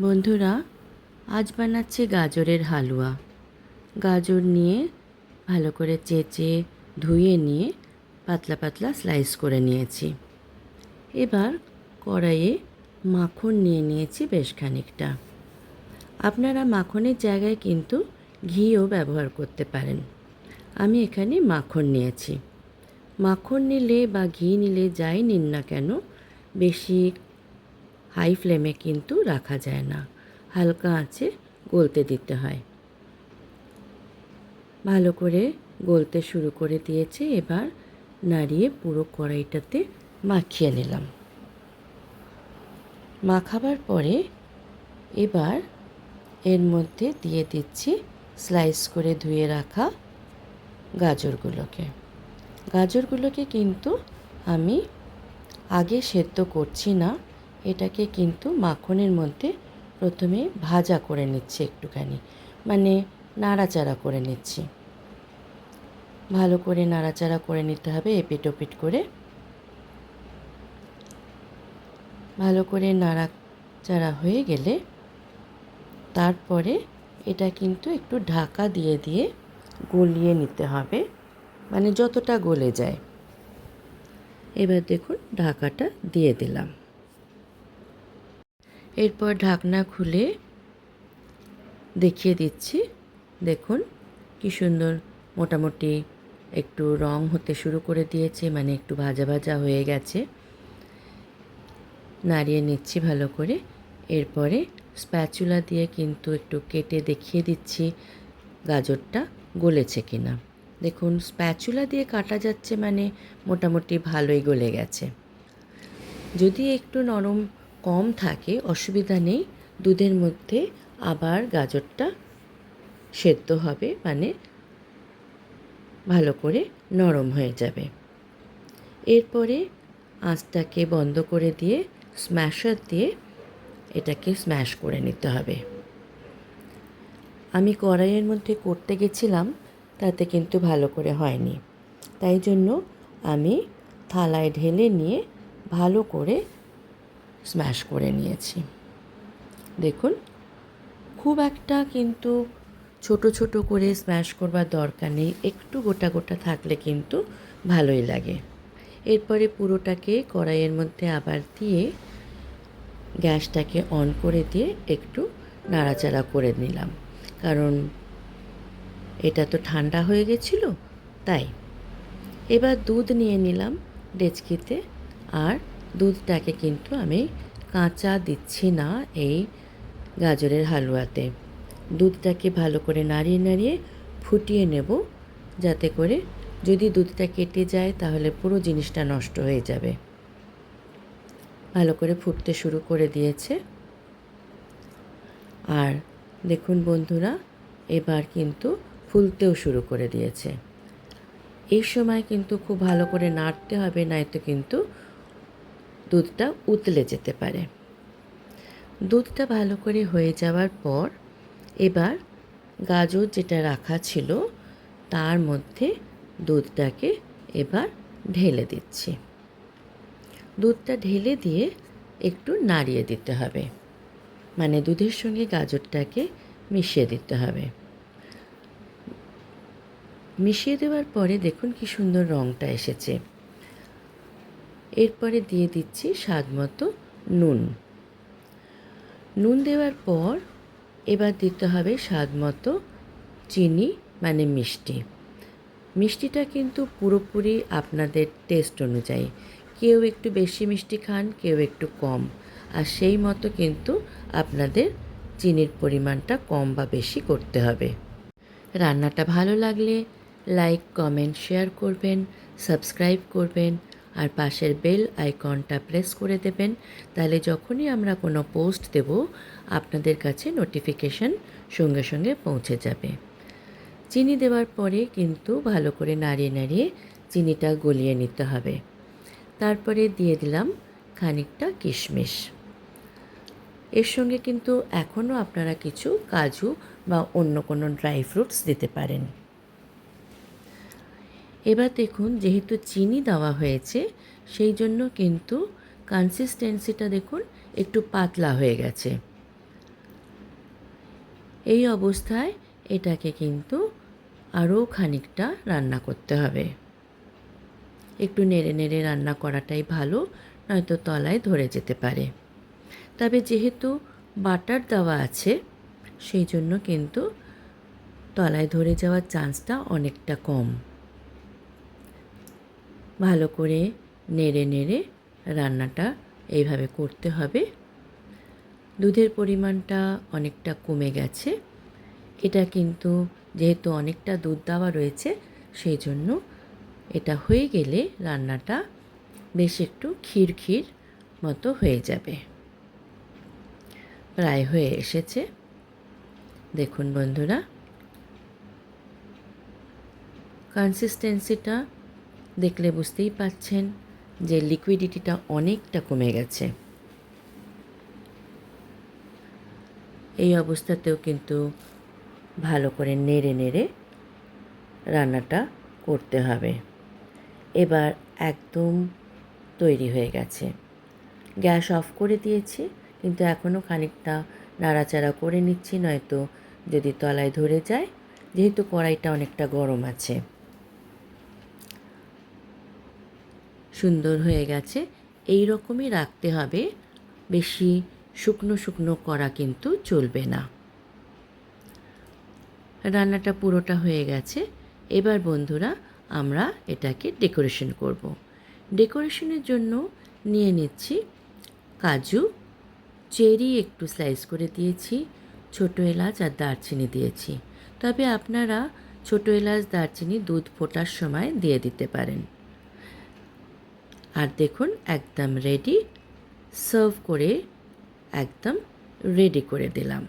বন্ধুরা, আজ বানাচ্ছি গাজরের হালুয়া। গাজর নিয়ে ভালো করে চেঁচে, ধুয়ে নিয়ে পাতলা পাতলা স্লাইস করে নিয়েছি। এবার কড়াইয়ে মাখন নিয়ে নিয়েছি বেশ খানিকটা। আপনারা মাখনের জায়গায় কিন্তু ঘিও ব্যবহার করতে পারেন। আমি এখানে মাখন নিয়েছি। মাখন নিলে বা ঘি নিলে যাই নিন না কেন, বেশি হাই ফ্লেমে কিন্তু রাখা যায় না। হালকা আঁচে গলতে দিতে হয়। ভালো করে গলতে শুরু করে দিয়েছে। এবার নাড়িয়ে পুরো কড়াইটাতে মাখিয়ে নিলাম। মাখাবার পরে এবার এর মধ্যে দিয়ে দিচ্ছি স্লাইস করে ধুয়ে রাখা গাজরগুলোকে। গাজরগুলোকে কিন্তু আমি আগে সেদ্ধ করছি না। এটাকে কিন্তু মাখনের মধ্যে প্রথমে ভাজা করে নিচ্ছি একটুখানি মানে নাড়াচাড়া করে নিচ্ছি। ভালো করে নাড়াচাড়া করে নিতে হবে এপিট ওপিট করে। ভালো করে নাড়াচাড়া হয়ে গেলে তারপরে এটা কিন্তু একটু ঢাকা দিয়ে দিয়ে গলিয়ে নিতে হবে মানে যতটা গলে যায়। এবার দেখুন ঢাকাটা দিয়ে দিলাম। এরপর ঢাকনা খুলে দেখিয়ে দিচ্ছি। দেখুন কি সুন্দর মোটামুটি একটু রং হতে শুরু করে দিয়েছে মানে একটু ভাজা ভাজা হয়ে গেছে। নাড়িয়ে নিচ্ছি ভালো করে। এরপরে স্প্যাচুলা দিয়ে কিন্তু একটু কেটে দেখিয়ে দিচ্ছি গাজরটা গলেছে কিনা। দেখুন স্প্যাচুলা দিয়ে কাটা যাচ্ছে মানে মোটামুটি ভালোই গলে গেছে। যদি একটু নরম কম থাকে, অসুবিধা নেই। দুধের মধ্যে আবার গাজরটা সেদ্ধ হবে মানে ভালো করে নরম হয়ে যাবে। এরপরে আঁচটাকে বন্ধ করে দিয়ে স্ম্যাশার দিয়ে এটাকে স্ম্যাশ করে নিতে হবে। আমি কড়াইয়ের মধ্যে করতে গেছিলাম, তাতে কিন্তু ভালো করে হয়নি। তাই জন্য আমি থালায় ঢেলে নিয়ে ভালো করে স্ম্যাশ করে নিয়েছি। দেখুন, খুব একটা কিন্তু ছোট ছোট করে স্ম্যাশ করবার দরকার নেই, একটু গোটা গোটা থাকলে কিন্তু ভালোই লাগে। এরপরে পুরোটাকে কড়াইয়ের মধ্যে আবার দিয়ে গ্যাসটাকে অন করে দিয়ে একটু নাড়াচাড়া করে নিলাম। কারণ এটা তো ঠান্ডা হয়ে গেছিল, তাই। এবার দুধ নিয়ে নিলাম ডেচকিতে আর দুধটাকে কিন্তু আমি কাঁচা দিচ্ছি না এই গাজরের হালুয়াতে। দুধটাকে ভালো করে নাড়িয়ে নাড়িয়ে ফুটিয়ে নেব যাতে করে যদি দুধটা কেটে যায় তাহলে পুরো জিনিসটা নষ্ট হয়ে যাবে। ভালো করে ফুটতে শুরু করে দিয়েছে। আর দেখুন বন্ধুরা, এবার কিন্তু ফুলতেও শুরু করে দিয়েছে। এই সময় কিন্তু খুব ভালো করে নাড়তে হবে নয়তো কিন্তু দুধটা উতলে যেতে পারে। দুধটা ভালো করে হয়ে যাওয়ার পর এবার গাজর যেটা রাখা ছিল, তার মধ্যে দুধটাকে এবার ঢেলে দিচ্ছি। দুধটা ঢেলে দিয়ে একটু নাড়িয়ে দিতে হবে। মানে দুধের সঙ্গে গাজরটাকে মিশিয়ে দিতে হবে। মিশিয়ে দেওয়ার পরে দেখুন কি সুন্দর রঙটা এসেছে। এরপরে দিয়ে দিচ্ছি স্বাদ মতো নুন। নুন দেওয়ার পর এবার দিতে হবে স্বাদ মতো চিনি মানে মিষ্টি। মিষ্টিটা কিন্তু পুরোপুরি আপনাদের টেস্ট অনুযায়ী। কেউ একটু বেশি মিষ্টি খান, কেউ একটু কম। আর সেই মতো কিন্তু আপনাদের চিনির পরিমাণটা কম বা বেশি করতে হবে। রান্নাটা ভালো লাগলে লাইক কমেন্ট শেয়ার করবেন সাবস্ক্রাইব করবেন। আর পাশের বেল আইকনটা প্রেস করে দেবেন। তাহলে যখনই আমরা কোনো পোস্ট দেব, আপনাদের কাছে নোটিফিকেশন সঙ্গে সঙ্গে পৌঁছে যাবে। চিনি দেওয়ার পরে কিন্তু ভালো করে নাড়িয়ে নাড়িয়ে চিনিটা গলিয়ে নিতে হবে। তারপরে দিয়ে দিলাম খানিকটা কিশমিশ। এর সঙ্গে কিন্তু এখনও আপনারা কিছু কাজু বা অন্য কোনো ড্রাই ফ্রুটস দিতে পারেন। এবার দেখুন, যেহেতু চিনি দেওয়া হয়েছে, সেই জন্য কিন্তু কনসিস্টেন্সিটা দেখুন একটু পাতলা হয়ে গেছে। এই অবস্থায় এটাকে কিন্তু আরও খানিকটা রান্না করতে হবে। একটু নেড়ে নেড়ে রান্না করাটাই ভালো, নয়তো তলায় ধরে যেতে পারে। তবে যেহেতু বাটার দেওয়া আছে, সেই জন্য কিন্তু তলায় ধরে যাওয়ার চান্সটা অনেকটা কম। ভালো করে নেড়ে নেড়ে রান্নাটা এইভাবে করতে হবে। দুধের পরিমাণটা অনেকটা কমে গেছে। এটা কিন্তু যেহেতু অনেকটা দুধ দেওয়া রয়েছে, সেই জন্য এটা হয়ে গেলে রান্নাটা বেশ একটু ক্ষীর ক্ষীর মতো হয়ে যাবে। প্রায় হয়ে এসেছে। দেখুন বন্ধুরা কনসিস্টেন্সিটা দেখলে বুঝতেই পাচ্ছেন যে লিকুইডিটিটা অনেকটা কমে গেছে। এই অবস্থাতেও কিন্তু ভালো করে নেড়ে নেড়ে রান্নাটা করতে হবে। এবার একদম তৈরি হয়ে গেছে। গ্যাস অফ করে দিয়েছি, কিন্তু এখনও খানিকটা নাড়াচাড়া করে নিচ্ছি, নয়তো যদি তলায় ধরে যায়, যেহেতু কড়াইটা অনেকটা গরম আছে। সুন্দর হয়ে গেছে। এই রকমই রাখতে হবে। বেশি শুকনো শুকনো করা কিন্তু চলবে না। রান্নাটা পুরোটা হয়ে গেছে। এবার বন্ধুরা আমরা এটাকে ডেকোরেশন করব। ডেকোরেশনের জন্য নিয়ে নিচ্ছি কাজু। চেরি একটু স্লাইস করে দিয়েছি। ছোটো এলাচ আর দারচিনি দিয়েছি। তবে আপনারা ছোটো এলাচ, দারচিনি দুধ ফোটার সময় দিয়ে দিতে পারেন। আর দেখুন একদম রেডি সার্ভ করে একদম রেডি করে দিলাম।